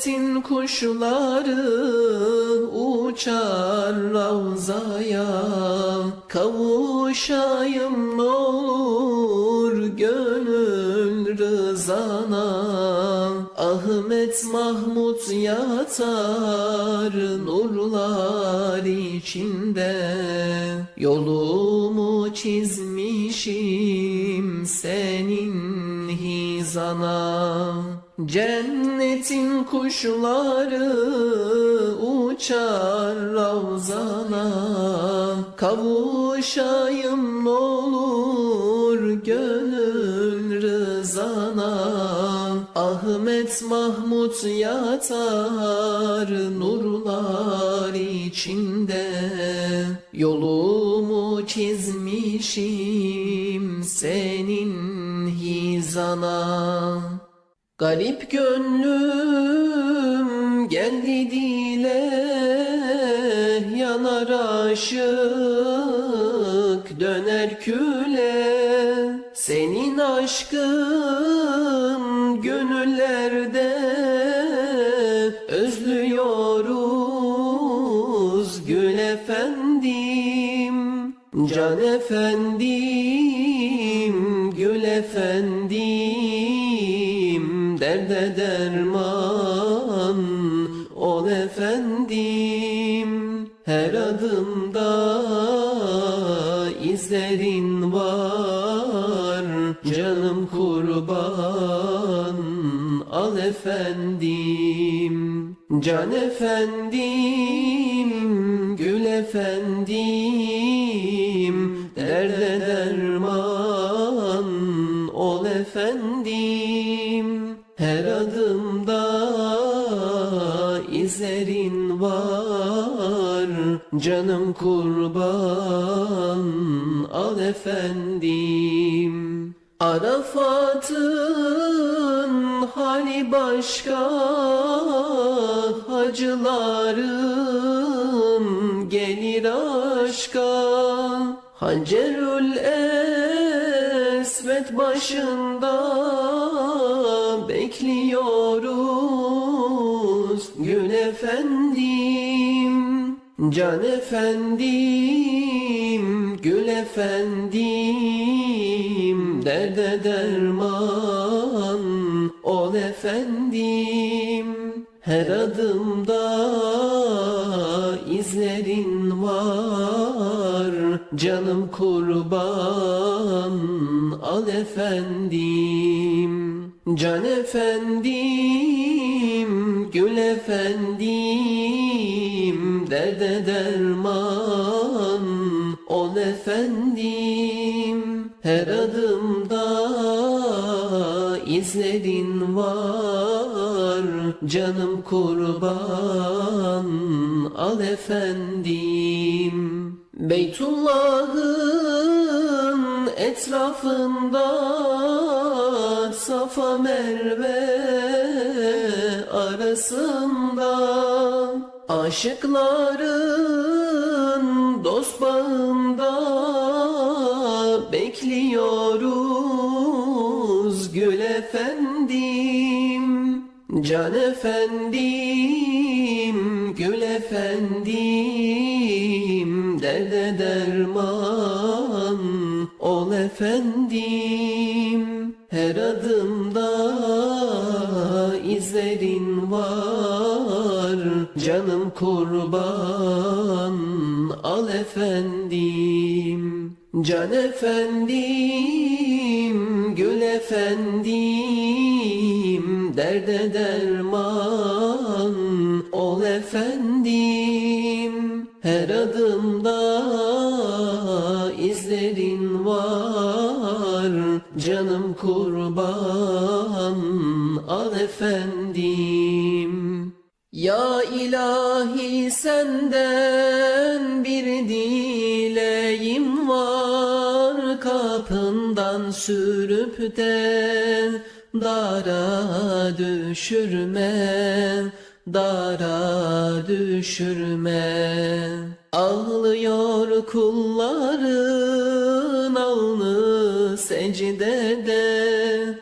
Cennetin kuşları uçar ravzaya. Kavuşayım ne olur gönül rızana. Ahmet Mahmut yatar nurlar içinde. Yolumu çizmişim senin hizana Cennetin kuşları uçar ravzana. Kavuşayım olur gönül rızana. Ahmet Mahmut yatar nurlar içinde. Yolumu çizmişim senin hizana Garip gönlüm geldi dile yanar aşık döner küle. Senin aşkın gönüllerde özlüyoruz gül efendim can efendim gül efendim derde derman ol efendim. Her adımda izlerin var. Canım kurban al efendim. Can efendim gül efendim. Derde derman ol efendim her adımda izlerin var. Canım kurban al efendim. Arafat'ın hali başka Hacıların gelir aşka. Hacerül Esvet başında bekliyoruz Gül efendim, can efendim, gül efendim Derde derman ol efendim. Her adımda izlerin var Canım kurban al efendim Can efendim, gül efendim, derde derman ol efendim. Her adımda izlerin var, canım kurban al efendim. Beytullah'ın etrafında Safa Merve arasında Aşıkların dost bağında Bekliyoruz gül efendim Can efendim, gül efendim, derde derman efendim. Her adımda izlerin var, canım kurban al efendim. Can efendim, gül efendim, derde derman ol efendim. Her adımda canım kurban al efendim. Ya ilahi senden bir dileğim var kapından sürüp de dara düşürme dara düşürme. Ağlıyor kulların alnı secdede